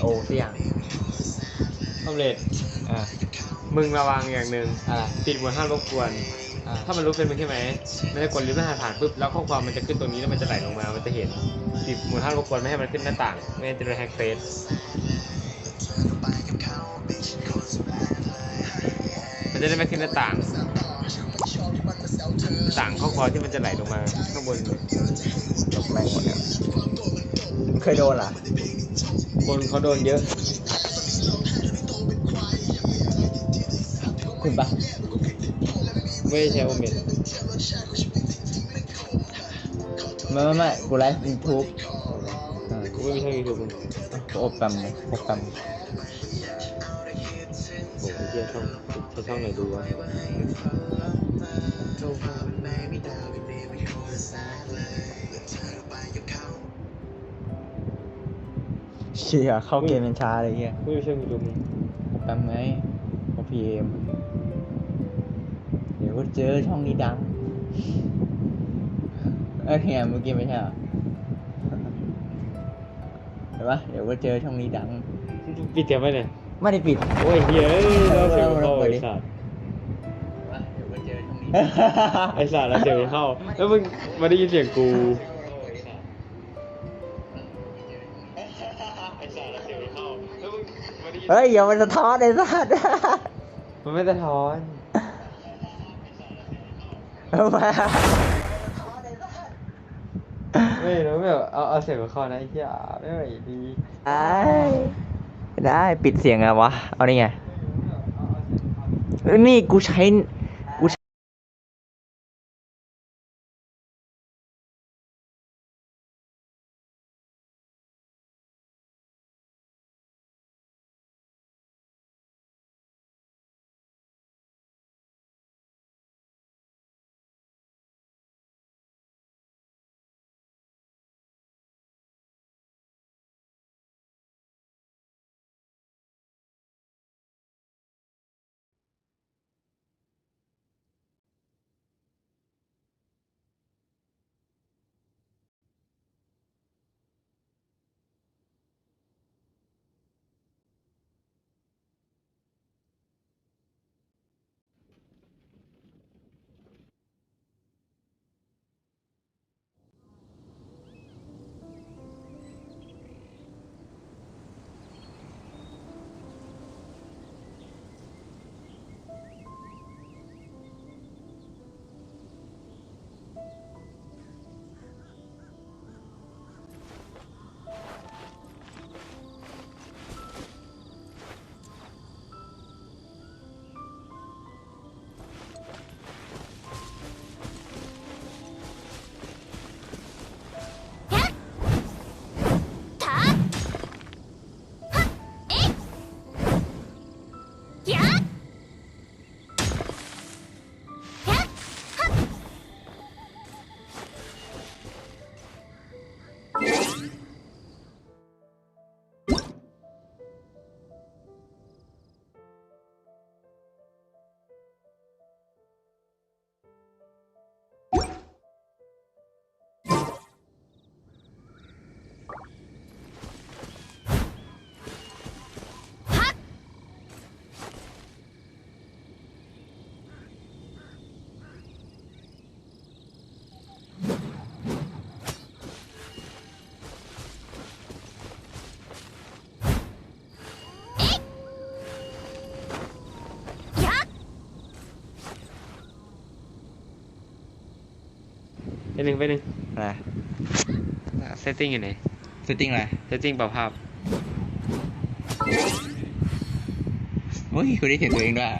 โอเสียงสำเร็จอ่ามึงระวังอย่างหนึ่งอะไรปิดหมวดห้ามรบกวน อ่าถ้ามันรู้เป็นมึงใช่ไหมมันจะกดลิฟต์หน้าผ่านปุ๊บแล้วข้อความมันจะขึ้นตรงนี้แล้วมันจะไหลลงมา มันจะเห็นปิดหมวดห้ามรบกวนไม่ให้มันขึ้นหน้าต่าง ไม่งั้นจะโดนแฮกเฟซมันจะได้ไม่ขึ้นหน้าต่างต่างข้อความที่มันจะไหลลงมาข้างบนตกแรงหมดแล้วเคยโดนเหรอ คนเขาโดนเยอะ คุณปะไม่ใช้โอเมนไม่ไม่ไม่กูไลฟ์ยูทูบกูไม่มีช่องยูทูบกูอบแปมเลยอบแปมโอ้ยเหี้ยช่องใช้าช่องไหนดูวะ เชี่ยเข้าเกมเป็นช้าเลยเฮียไม่มีช่องยูทูบมึงอบแปมไงโอพีเอ็มเดี๋ยวก็เจอช่องนี้ดังเอ้ยเฮียเมื่อกี้ไม่ใช่เหรอเห็นปะเดี๋ยวก็เจอช่องนี้ดัง ปิดเสียงไปเนี่ยไม่ได้ปิด โอ้ยเฮ้ยเราเสียงเข้าไอ้สัตว์เดี๋ยวก็เจอช่องนี้ไอ้สัตว์เราเสียงเข้า แล้วมึงมาได้ยินเสียงกู เฮ้ยอย่ามันสะท้อนไอ้สัตว์มันไม่สะท้อนเอามาไม่รู้แบบเอาเอาเสียงเข้านะไอ้เหี้ยไม่ไหวดีได้ได้ปิดเสียงไงวะ เอานี่ไงเอ้ยนี่กูใช้กูใช้ หนึ่งไปหนึ่งอะไรเซตติ้งอยู่ไหนเซตติ้งอะไรเซตติ้งปรับภาพเฮ้ยคุณได้เห็นตัวเองด้วย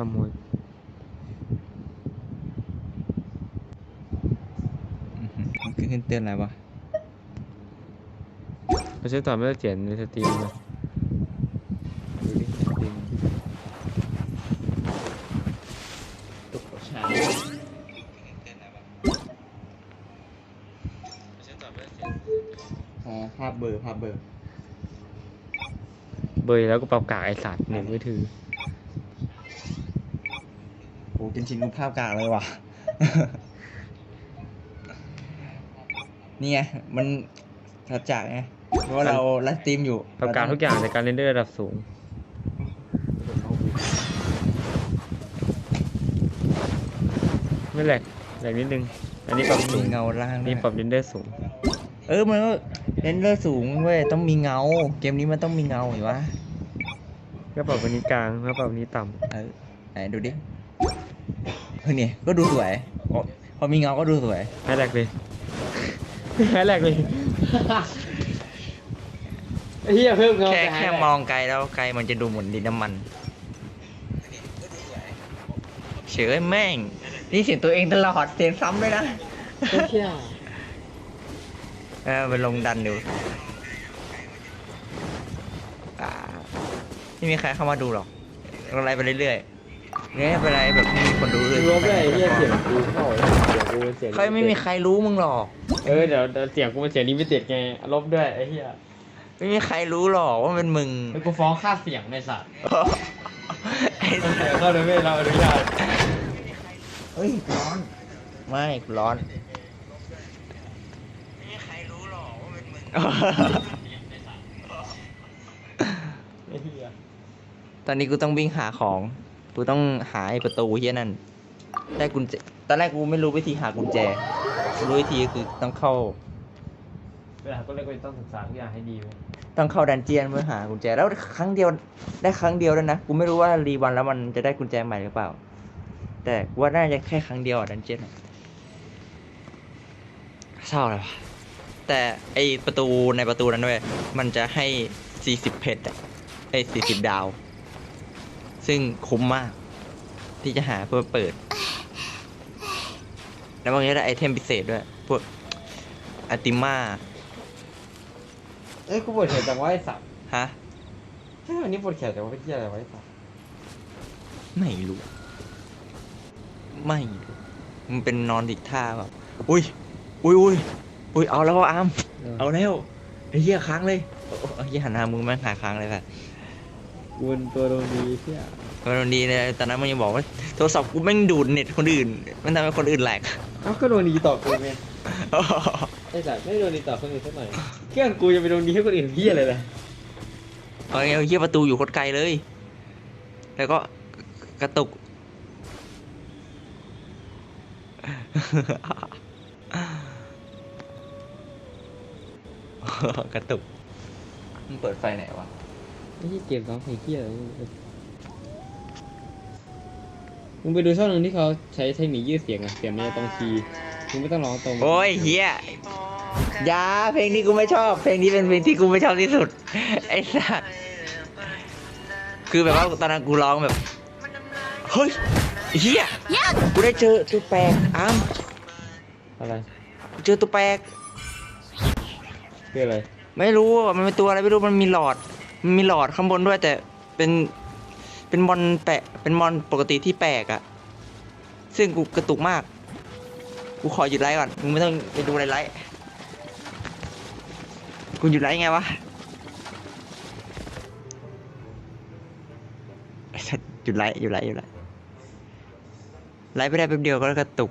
домой. Угу. Cái tên là gì? ไม่ใช่ตอนไม่ได้เขียนในสตรีมนะดูดิสตรีมตุกชาภาพเบอร์ภาพเบอร์ เบอร์แล้วก็ปรับกากไอสัตว์หนึ่งมือถือ โอ้กินชินกูภาพกลางเลยว่ะ นี่ไงมันกระจากไงเพราะว่าเราไลฟ์สตรีมอยู่ปรับกากทุกอย่างในการเรนเดอร์ระดับสูง ไม่แหลกแหลกนิดนึง อันนี้ปรับสูมีงเงาล่างนี่ด้วยปรับเรนเดอร์สูง เออมันก็เรนเดอร์สูงเว้ยต้องมีเงา เกมนี้มันต้องมีเงาเห็นปะก็ปรับวันนี้กลางแล้วปรับวันนี้ต่เออไหนดูดิ เฮ้ยเนี่ยก็ดูสวยโอ้พอมีเงาก็ดูสวยำให้แหลกเลยให้แหลกเลยไอ้เหี้ยเพิ่มเงาแค่ไปให้แค่แหลกมองไกลแล้วไกลมันจะดูเหมือนดินน้ำมันเฉยแม่ง นี่เสียงตัวเองตลอดเสียงซ้ำเลยนะไอ้เหี้ยเออไปลงดันดูอ่าไม่มีใครเข้ามาดูหรอกอะไรไปเรื่อยๆ เนี่ยไปอะไรแบบไม่มีคนดูเลยลบเลยไอ้เหี้ยเสียงกูเข้าเสียงกูเป็นเสียงใครไม่มีใครรู้มึงหรอก เออเดี๋ยวเดี๋ยวเสียงกูเป็นเสียงลิมิเต็ดไงลบด้วยไอ้เหี้ยไม่มีใครรู้หรอกว่าเป็นมึง ไอ้กูฟ้องค่าเสียงในสัตว์ไอ้มันสัเสียงสเข้าโดยไม่ได้เราอนุญาตเฮ้ยร้อนไม่กูร้อน ไม่มีใครรู้หรอกว่าเป็นมึง ไอ้เหี้ยตอนนี้กูต้องวิ่งหาของ กูต้องหาไอ้ประตูเฮียนั่นได้กุญแจตอนแรกกูไม่รู้วิธีหากุญแจกูรู้วิธีคือต้องเข้า เวลาก็เลยก็ต้องศึกษาทุกอย่างให้ดีเว้ยต้องเข้าดันเจียนเพื่อหากุญแจแล้วครั้งเดียวได้ครั้งเดียวแล้วยนะกูไม่รู้ว่ารีวันแล้วมันจะได้กุญแจใหม่หรือเปล่า แต่กูว่าน่าจะแค่ครั้งเดียวอะดันเจียนอะเศร้าเลยวะแต่ไอประตูในประตูนั้นเว้ยมันจะให้สี่สิบเพชรอะไอสี่สิบดาว ซึ่งคุ้มมาก ที่จะหาเพื่อเปิด แล้วบางทีได้ไอเทมพิเศษด้วยพวกอัติมาเอ้ยกูปวดแขนจังว่าไอ้สัตว์ฮะใช่วันนี้ปวดแขนจังว่าเป็นเหี้ยอะไรวะไอ้สัตว์ไม่รู้ ไม่รู้มันเป็นนอนดิกท่าแบบอุ้ยอุ้ยอุ้ยอุ้ยเอาแล้วอามเอาแล้วไอ้เหี้ยค้างเลยโอ้โหไอ้เหี้ยหันหน้ามึงแม่งหาค้างเลยแบบ กูเป็นตัวโดนดีเชี่ยมันดีเลยตอนนั้นมันยังบอกว่าโทรศัพท์กูแม่งดูดเน็ตคนอื่น มันทำให้คนอื่นแหลก เอ้าก็โดนดีต่อกูไงไอ้สัตว์ไม่โดนดีต่อคนอื่นสักหน่อยเครื่องกูจะไปโดนดีให้คนอื่นเหี้ยอะไรล่ะเอาไงเอาเหี้ยประตูอยู่โคตรไกลเลย แล้วก็กระตุก กระตุกมึงเปิดไฟไหนวะ ไม่ใช่เกมร้องเพลงเหี้ยอะไรมึงไปดูช่องหนึ่งที่เขาใช้เทคนิคยืดเสียงอะเสียงมันจะตรงคีย์มึงไม่ต้องร้องตรงโอ้ยเฮียอยาเพลงนี้กูไม่ชอบ เพลงนี้เป็นเพลงที่กูไม่ชอบที่สุด ไอ้สัสคือแบบว่าตอนนั้นกูร้องแบบ เฮ้ยเฮียกูได้เจอตัวแปลกอ้ามอะไรกูเจอตัวแปลกคืออะไร ไม่รู้ว่ามันเป็นตัวอะไรไม่รู้มันมีหลอด มีหลอดข้างบนด้วยแต่เป็นเป็นมอนแปะเป็นมอนปกติที่แปลกอะซึ่งกูกระตุกมาก กูขอหยุดไลฟ์ก่อน มึงไม่ต้องไปดูในไลฟ์กูหยุดไลฟ์ไงวะหยุดไลฟ์หยุดไลฟ์หยุดไลฟ์ไลฟ์ไปได้แป๊บเดียวก็กระตุก